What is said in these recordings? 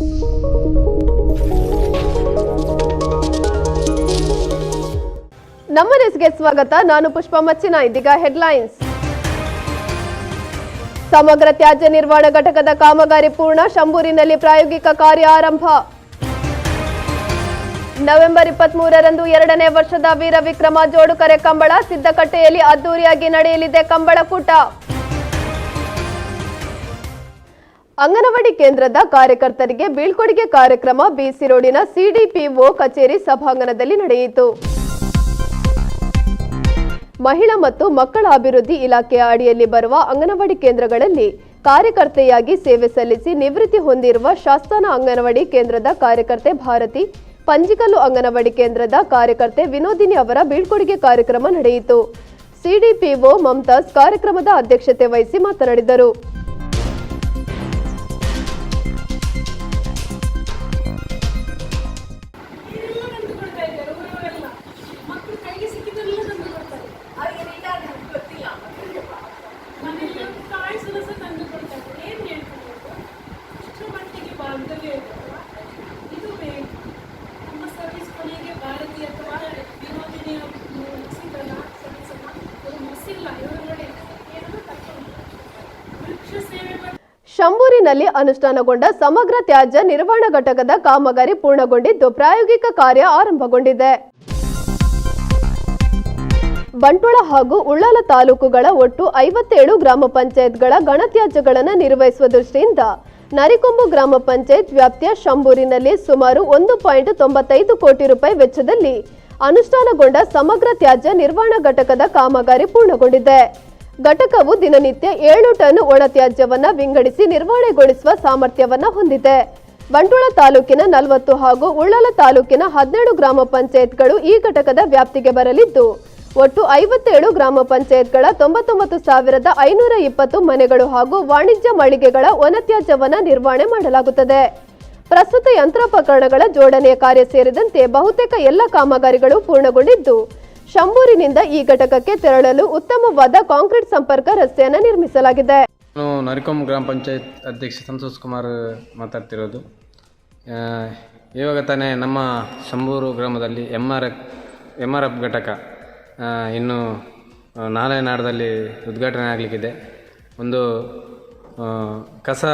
ನಮ್ಮ ನ್ಯೂಸ್ಗೆ ಸ್ವಾಗತ. ನಾನು ಪುಷ್ಪ ಮಚ್ಚಿನ, ಇದೀಗ ಹೆಡ್ಲೈನ್ಸ್. ಸಮಗ್ರ ತ್ಯಾಜ್ಯ ನಿರ್ವಹಣಾ ಘಟಕದ ಕಾಮಗಾರಿ ಪೂರ್ಣ. ಶಂಭೂರಿನಲ್ಲಿ ಪ್ರಾಯೋಗಿಕ ಕಾರ್ಯ ಆರಂಭ. ನವೆಂಬರ್ ಇಪ್ಪತ್ತ್ ಮೂರರಂದು ಎರಡನೇ ವರ್ಷದ ವೀರ ವಿಕ್ರಮ ಜೋಡುಕರೆ ಕಂಬಳ ಸಿದ್ದಕಟ್ಟೆಯಲ್ಲಿ ಅದ್ದೂರಿಯಾಗಿ ನಡೆಯಲಿದೆ ಕಂಬಳ ಕೂಟ. ಅಂಗನವಾಡಿ ಕೇಂದ್ರದ ಕಾರ್ಯಕರ್ತರಿಗೆ ಬೀಳ್ಕೊಡುಗೆ ಕಾರ್ಯಕ್ರಮ ಬಿಸಿ ರೋಡಿನ ಸಿಡಿಪಿಒ ಕಚೇರಿ ಸಭಾಂಗಣದಲ್ಲಿ ನಡೆಯಿತು. ಮಹಿಳಾ ಮತ್ತು ಮಕ್ಕಳ ಅಭಿವೃದ್ಧಿ ಇಲಾಖೆಯ ಅಡಿಯಲ್ಲಿ ಬರುವ ಅಂಗನವಾಡಿ ಕೇಂದ್ರಗಳಲ್ಲಿ ಕಾರ್ಯಕರ್ತೆಯಾಗಿ ಸೇವೆ ಸಲ್ಲಿಸಿ ನಿವೃತ್ತಿ ಹೊಂದಿರುವ ಶಾಸ್ತಾನ ಅಂಗನವಾಡಿ ಕೇಂದ್ರದ ಕಾರ್ಯಕರ್ತೆ ಭಾರತಿ, ಪಂಜಿಕಲ್ಲು ಅಂಗನವಾಡಿ ಕೇಂದ್ರದ ಕಾರ್ಯಕರ್ತೆ ವಿನೋದಿನಿ ಅವರ ಬೀಳ್ಕೊಡುಗೆ ಕಾರ್ಯಕ್ರಮ ನಡೆಯಿತು. ಸಿಡಿಪಿಒ ಮಮತಾಜ್ ಕಾರ್ಯಕ್ರಮದ ಅಧ್ಯಕ್ಷತೆ ವಹಿಸಿ ಮಾತನಾಡಿದರು. ಶಂಭೂರಿನಲ್ಲಿ ಅನುಷ್ಠಾನಗೊಂಡ ಸಮಗ್ರ ತ್ಯಾಜ್ಯ ನಿರ್ವಹಣಾ ಘಟಕದ ಕಾಮಗಾರಿ ಪೂರ್ಣಗೊಂಡಿದ್ದು ಪ್ರಾಯೋಗಿಕ ಕಾರ್ಯ ಆರಂಭಗೊಂಡಿದೆ. ಬಂಟ್ವಾಳ ಹಾಗೂ ಉಳ್ಳಾಲ ತಾಲೂಕುಗಳ ಒಟ್ಟು ಐವತ್ತೇಳು ಗ್ರಾಮ ಪಂಚಾಯತ್ಗಳ ಗಣತ್ಯಾಜ್ಯಗಳನ್ನು ನಿರ್ವಹಿಸುವ ದೃಷ್ಟಿಯಿಂದ ನರಿಕೊಂಬು ಗ್ರಾಮ ಪಂಚಾಯತ್ ವ್ಯಾಪ್ತಿಯ ಶಂಭೂರಿನಲ್ಲಿ ಸುಮಾರು ಒಂದು ಪಾಯಿಂಟ್ ತೊಂಬತ್ತೈದು ಕೋಟಿ ರೂಪಾಯಿ ವೆಚ್ಚದಲ್ಲಿ ಅನುಷ್ಠಾನಗೊಂಡ ಸಮಗ್ರ ತ್ಯಾಜ್ಯ ನಿರ್ವಹಣಾ ಘಟಕದ ಕಾಮಗಾರಿ ಪೂರ್ಣಗೊಂಡಿದೆ. ಘಟಕವು ದಿನನಿತ್ಯ ಏಳು ಟನ್ ಒಣತ್ಯಾಜ್ಯವನ್ನು ವಿಂಗಡಿಸಿ ನಿರ್ವಹಣೆಗೊಳಿಸುವ ಸಾಮರ್ಥ್ಯವನ್ನು ಹೊಂದಿದೆ. ಬಂಟ್ವಾಳ ತಾಲೂಕಿನ ನಲವತ್ತು ಹಾಗೂ ಉಳ್ಳಾಲ ತಾಲೂಕಿನ ಹದಿನೇಳು ಗ್ರಾಮ ಪಂಚಾಯತ್ಗಳು ಈ ಘಟಕದ ವ್ಯಾಪ್ತಿಗೆ ಬರಲಿದ್ದು, ಒಟ್ಟು ಐವತ್ತೇಳು ಗ್ರಾಮ ಪಂಚಾಯತ್ಗಳ ತೊಂಬತ್ತೊಂಬತ್ತು ಸಾವಿರದ ಐನೂರ ಇಪ್ಪತ್ತು ಮನೆಗಳು ಹಾಗೂ ವಾಣಿಜ್ಯ ಮಳಿಗೆಗಳ ಒಣತ್ಯಾಜ್ಯವನ್ನು ನಿರ್ವಹಣೆ ಮಾಡಲಾಗುತ್ತದೆ. ಪ್ರಸ್ತುತ ಯಂತ್ರೋಪಕರಣಗಳ ಜೋಡಣೆಯ ಕಾರ್ಯ ಸೇರಿದಂತೆ ಬಹುತೇಕ ಎಲ್ಲ ಕಾಮಗಾರಿಗಳು ಪೂರ್ಣಗೊಂಡಿದ್ದು ಶಂಭೂರಿನಿಂದ ಈ ಘಟಕಕ್ಕೆ ತೆರಳಲು ಉತ್ತಮವಾದ ಕಾಂಕ್ರೀಟ್ ಸಂಪರ್ಕ ರಸ್ತೆಯನ್ನು ನಿರ್ಮಿಸಲಾಗಿದೆ. ನಾನು ನರಿಕೊಮ್ ಗ್ರಾಮ ಪಂಚಾಯತ್ ಅಧ್ಯಕ್ಷ ಸಂತೋಷ್ ಕುಮಾರ್ ಮಾತಾಡ್ತಿರೋದು. ಇವಾಗ ತಾನೇ ನಮ್ಮ ಶಂಭೂರು ಗ್ರಾಮದಲ್ಲಿ M R M R F ಘಟಕ ಇನ್ನು ನಾಳೆ ನಾಡದಲ್ಲಿ ಉದ್ಘಾಟನೆ ಆಗಲಿಕ್ಕಿದೆ. ಒಂದು ಕಸ,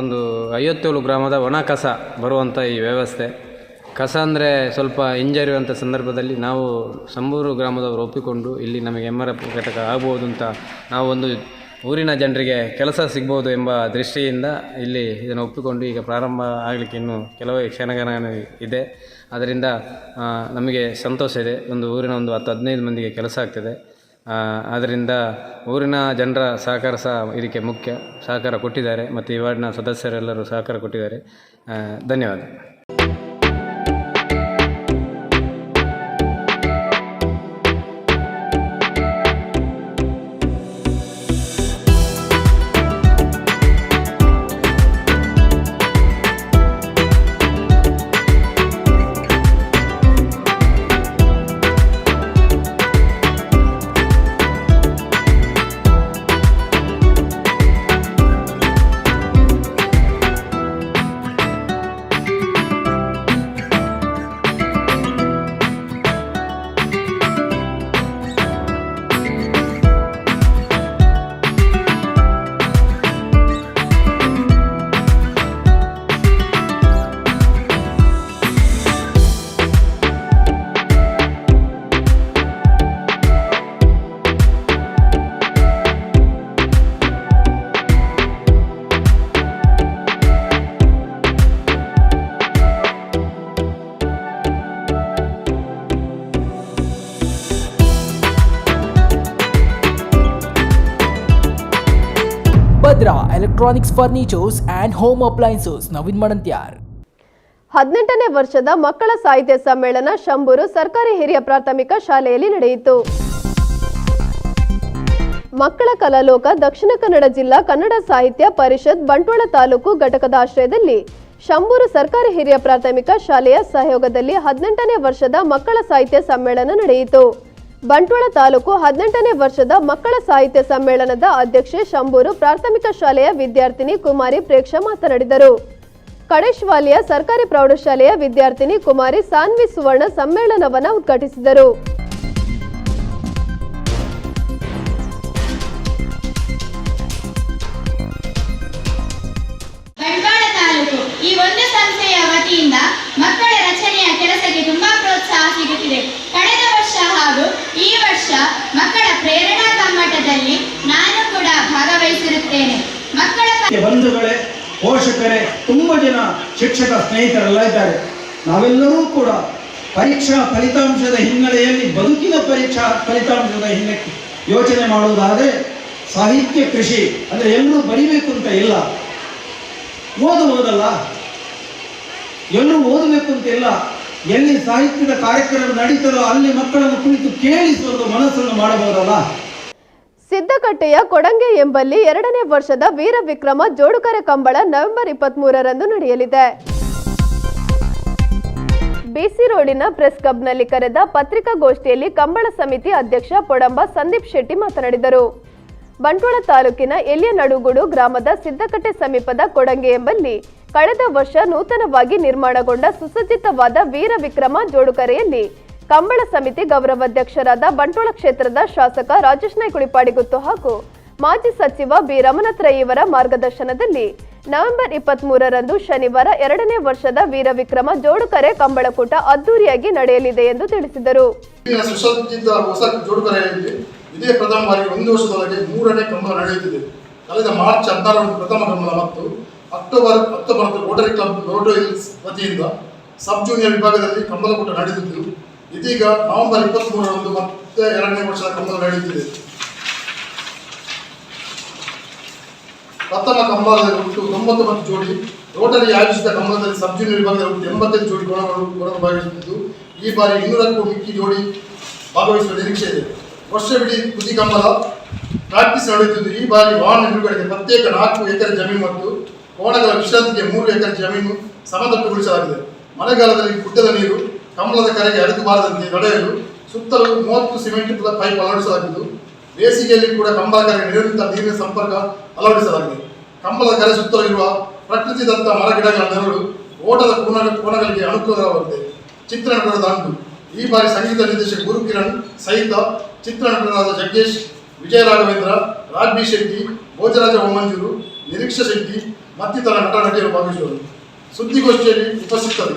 ಒಂದು ಐವತ್ತೇಳು ಗ್ರಾಮದ ಒಣ ಕಸ ಬರುವಂಥ ಈ ವ್ಯವಸ್ಥೆ. ಕಸ ಅಂದರೆ ಸ್ವಲ್ಪ ಹಿಂಜರಿಯುವಂಥ ಸಂದರ್ಭದಲ್ಲಿ ನಾವು ಸಂಬೂರು ಗ್ರಾಮದವರು ಒಪ್ಪಿಕೊಂಡು ಇಲ್ಲಿ ನಮಗೆ ಎಂ ಆರ್ ಎಫ್ ಘಟಕ ಆಗ್ಬೋದು ಅಂತ ನಾವು ಒಂದು ಊರಿನ ಜನರಿಗೆ ಕೆಲಸ ಸಿಗ್ಬೋದು ಎಂಬ ದೃಷ್ಟಿಯಿಂದ ಇಲ್ಲಿ ಇದನ್ನು ಒಪ್ಪಿಕೊಂಡು ಈಗ ಪ್ರಾರಂಭ ಆಗಲಿಕ್ಕೆ ಇನ್ನೂ ಕೆಲವೇ ಕ್ಷಣಗಣ ಇದೆ. ಅದರಿಂದ ನಮಗೆ ಸಂತೋಷ ಇದೆ. ಒಂದು ಊರಿನ ಒಂದು ಹತ್ತು ಹದಿನೈದು ಮಂದಿಗೆ ಕೆಲಸ ಆಗ್ತದೆ. ಆದ್ದರಿಂದ ಊರಿನ ಜನರ ಸಹಕಾರ ಸಹ ಇದಕ್ಕೆ ಮುಖ್ಯ. ಸಹಕಾರ ಕೊಟ್ಟಿದ್ದಾರೆ ಮತ್ತು ಈ ವಾರ್ಡ್ನ ಸದಸ್ಯರೆಲ್ಲರೂ ಸಹಕಾರ ಕೊಟ್ಟಿದ್ದಾರೆ. ಧನ್ಯವಾದ. Electronics furnitures and home appliances Naveen Madantyar ಹದಿನೆಂಟನೇ ವರ್ಷದ ಮಕ್ಕಳ ಸಾಹಿತ್ಯ ಸಮ್ಮೇಳನ ಶಂಭೂರು ಸರ್ಕಾರಿ ಹಿರಿಯ ಪ್ರಾಥಮಿಕ ಶಾಲೆಯಲ್ಲಿ ನಡೆಯಿತು. ಮಕ್ಕಳ ಕಲಾಲೋಕ ದಕ್ಷಿಣ ಕನ್ನಡ ಜಿಲ್ಲಾ ಕನ್ನಡ ಸಾಹಿತ್ಯ ಪರಿಷತ್ ಬಂಟ್ವಾಳ ತಾಲೂಕು ಘಟಕದ ಆಶ್ರಯದಲ್ಲಿ ಶಂಭೂರು ಸರ್ಕಾರಿ ಹಿರಿಯ ಪ್ರಾಥಮಿಕ ಶಾಲೆಯ ಸಹಯೋಗದಲ್ಲಿ ಹದಿನೆಂಟನೇ ವರ್ಷದ ಮಕ್ಕಳ ಸಾಹಿತ್ಯ ಸಮ್ಮೇಳನ ನಡೆಯಿತು. ಬಂಟ್ವಾಳ ತಾಲೂಕು ಹದಿನೆಂಟನೇ ವರ್ಷದ ಮಕ್ಕಳ ಸಾಹಿತ್ಯ ಸಮ್ಮೇಳನದ ಅಧ್ಯಕ್ಷೆ ಶಂಭೂರು ಪ್ರಾಥಮಿಕ ಶಾಲೆಯ ವಿದ್ಯಾರ್ಥಿನಿ ಕುಮಾರಿ ಪ್ರೇಕ್ಷಾ ಮಾತನಾಡಿದರು. ಕಡೇಶ್ವಾಲಿಯ ಸರ್ಕಾರಿ ಪ್ರೌಢಶಾಲೆಯ ವಿದ್ಯಾರ್ಥಿನಿ ಕುಮಾರಿ ಸಾನ್ವಿ ಸುವರ್ಣ ಸಮ್ಮೇಳನವನ್ನು ಉದ್ಘಾಟಿಸಿದರು. ಜನ ಶಿಕ್ಷಕ ಸ್ನೇಹಿತರೆಲ್ಲ ಇದ್ದಾರೆ. ನಾವೆಲ್ಲರೂ ಕೂಡ ಪರೀಕ್ಷಾ ಫಲಿತಾಂಶದ ಹಿನ್ನೆಲೆಯಲ್ಲಿ ಬದುಕಿನ ಪರೀಕ್ಷಾ ಫಲಿತಾಂಶದ ಹಿನ್ನೆ, ಯೋಚನೆ ಮಾಡುವುದಾದರೆ ಸಾಹಿತ್ಯ ಕೃಷಿ ಅಂದರೆ ಎಲ್ಲರೂ ಬರಿಬೇಕು ಅಂತ ಇಲ್ಲ. ಓದಬಹುದಲ್ಲ ಎಲ್ಲರೂ ಓದಬೇಕು ಅಂತ ಇಲ್ಲ. ಎಲ್ಲಿ ಸಾಹಿತ್ಯದ ಕಾರ್ಯಕ್ರಮ ನಡೀತದೋ ಅಲ್ಲಿ ಮಕ್ಕಳನ್ನು ಕುಳಿತು ಕೇಳಿಸುವ ಮನಸ್ಸನ್ನು ಮಾಡಬಹುದಲ್ಲ? ಸಿದ್ದಕಟ್ಟೆಯ ಕೊಡಂಗೆ ಎಂಬಲ್ಲಿ ಎರಡನೇ ವರ್ಷದ ವೀರ ವಿಕ್ರಮ ಜೋಡುಕರೆ ಕಂಬಳ ನವೆಂಬರ್ ಇಪ್ಪತ್ತ್ ಮೂರರಂದು ನಡೆಯಲಿದೆ. ಬಿಸಿ ರೋಡಿನ ಪ್ರೆಸ್ ಕ್ಲಬ್ನಲ್ಲಿ ಕರೆದ ಪತ್ರಿಕಾಗೋಷ್ಠಿಯಲ್ಲಿ ಕಂಬಳ ಸಮಿತಿ ಅಧ್ಯಕ್ಷ ಪೊಡಂಬ ಸಂದೀಪ್ ಶೆಟ್ಟಿ ಮಾತನಾಡಿದರು. ಬಂಟ್ವಾಳ ತಾಲೂಕಿನ ಎಲ್ಲಿಯ ನಡುಗುಡು ಗ್ರಾಮದ ಸಿದ್ದಕಟ್ಟೆ ಸಮೀಪದ ಕೊಡಂಗೆ ಎಂಬಲ್ಲಿ ಕಳೆದ ವರ್ಷ ನೂತನವಾಗಿ ನಿರ್ಮಾಣಗೊಂಡ ಸುಸಜ್ಜಿತವಾದ ವೀರ ವಿಕ್ರಮ ಜೋಡುಕರೆಯಲ್ಲಿ ಕಂಬಳ ಸಮಿತಿ ಗೌರವಾಧ್ಯಕ್ಷರಾದ ಬಂಟ್ವಾಳ ಕ್ಷೇತ್ರದ ಶಾಸಕ ರಾಜೇಶ್ ನಾಯ್ಕುಳಿಪಾಡಿಗುತ್ತು ಹಾಗೂ ಮಾಜಿ ಸಚಿವ ಬಿ ರಮನಾಥ್ ಮಾರ್ಗದರ್ಶನದಲ್ಲಿ ನವೆಂಬರ್ ಇಪ್ಪತ್ತ್ ಮೂರರಂದು ಶನಿವಾರ ಎರಡನೇ ವರ್ಷದ ವೀರ ವಿಕ್ರಮ ಜೋಡುಕರೆ ಕಂಬಳಕೂಟ ಅದ್ದೂರಿಯಾಗಿ ನಡೆಯಲಿದೆ ಎಂದು ತಿಳಿಸಿದರು. ಇದೇ. ಪ್ರಥಮ ಬಾರಿಗೆ ಒಂದು ವರ್ಷದೊಳಗೆ ಮೂರನೇ ಕಂಬಳ ನಡೆಯುತ್ತಿದೆ. ಕಳೆದ ಮಾರ್ಚ್ ಹದಿನಾರರಂದು ಪ್ರಥಮ ಕಂಬಳ ಮತ್ತು ಅಕ್ಟೋಬರ್ ಹತ್ತೊಂಬತ್ತು ರೋಟರಿ ಕ್ಲಬ್ ರೋಟೋ ಹಿಲ್ಸ್ ವತಿಯಿಂದ ಸಬ್ ಜೂನಿಯರ್ ವಿಭಾಗದಲ್ಲಿ ಕಂಬಳಕೂಟ ನಡೆಯುತ್ತಿದ್ದು ಇದೀಗ ನವೆಂಬರ್ ಇಪ್ಪತ್ತ್ ಮೂರರಂದು ಮತ್ತೆ ಎರಡನೇ ವರ್ಷದ ಕಂಬಳ ನಡೆಯುತ್ತಿದೆ ಪ್ರಥಮ ಕಂಬಳದಲ್ಲಿ ಒಟ್ಟು ಮತ್ತು ಜೋಡಿ, ರೋಟರಿ ಆಯೋಜಿಸಿದ ಕಂಬಲದಲ್ಲಿ ಸಬ್ ಜೂನಿಯರ್ ವಿಭಾಗದಲ್ಲಿ ಒಟ್ಟು ಎಂಬತ್ತೈದು ಜೋಡಿ ಗುಣಗಳು ಗುಣಗಳು ಭಾಗವಹಿಸುತ್ತಿದ್ದು ಈ ಬಾರಿ ಇನ್ನೂರಕ್ಕೂ ಮಿಕ್ಕಿ ಜೋಡಿ ಭಾಗವಹಿಸುವ ನಿರೀಕ್ಷೆ ಇದೆ. ವರ್ಷವಿಡೀ ಕುದಿ ಕಂಬಲ ಪ್ರಾಕ್ಟೀಸ್ ನಡೆಯುತ್ತಿದ್ದು ಈ ಬಾರಿ ವಾಹನ ನಿಲುಗಡೆಗೆ ಪ್ರತ್ಯೇಕ ನಾಲ್ಕು ಎಕರೆ ಜಮೀನು ಮತ್ತು ಕೋಣಗಳ ವಿಶ್ರಾಂತಿಗೆ ಮೂರು ಎಕರೆ ಜಮೀನು ಸಮತಟ್ಟುಗೊಳಿಸಲಾಗಿದೆ. ಮಳೆಗಾಲದಲ್ಲಿ ಗುಡ್ಡದ ನೀರು ಕಂಬಳದ ಕರೆಗೆ ಹರಿದು ಬಾರದಂತೆ ನಡೆಯಲು ಸುತ್ತಲೂ ಮೂವತ್ತು ಸಿಮೆಂಟ್ ಪೈಪ್ ಅಳವಡಿಸಲಾಗಿದ್ದು, ಬೇಸಿಗೆಯಲ್ಲಿ ಕೂಡ ಕಂಬಳ ಕರೆಗೆ ನಿರಂತರ ನೀರಿನ ಸಂಪರ್ಕ ಅಳವಡಿಸಲಾಗಿದೆ. ಕಂಬಳದ ಕರೆ ಸುತ್ತಲೂ ಇರುವ ಪ್ರಕೃತಿದತ್ತ ಮರಗಿಡಗಳ ನೆರಳು ಓಟದ ಕೋಣ ಕೋಣಗಳಿಗೆ ಅನುಕೂಲವಾಗಿದೆ ಚಿತ್ರನಟರದ ಅಂಡು ಈ ಬಾರಿ ಸಂಗೀತ ನಿರ್ದೇಶಕ ಗುರುಕಿರಣ್ ಸಹಿತ ಚಿತ್ರನಟರಾದ ಜಗ್ಗೇಶ್ ವಿಜಯ ರಾಘವೇಂದ್ರ ರಾಜ್ಬಿ ಶೆಟ್ಟಿ, ಭೋಜರಾಜ ಹೊಮ್ಮಂಜೂರು ನಿರೀಕ್ಷಾ ಶೆಟ್ಟಿ ಮತ್ತಿತರ ನಟ ನಟಿಯರು ಭಾಗವಹಿಸುವರು. ಸುದ್ದಿಗೋಷ್ಠಿಯಲ್ಲಿ ಉಪಸ್ಥಿತರು.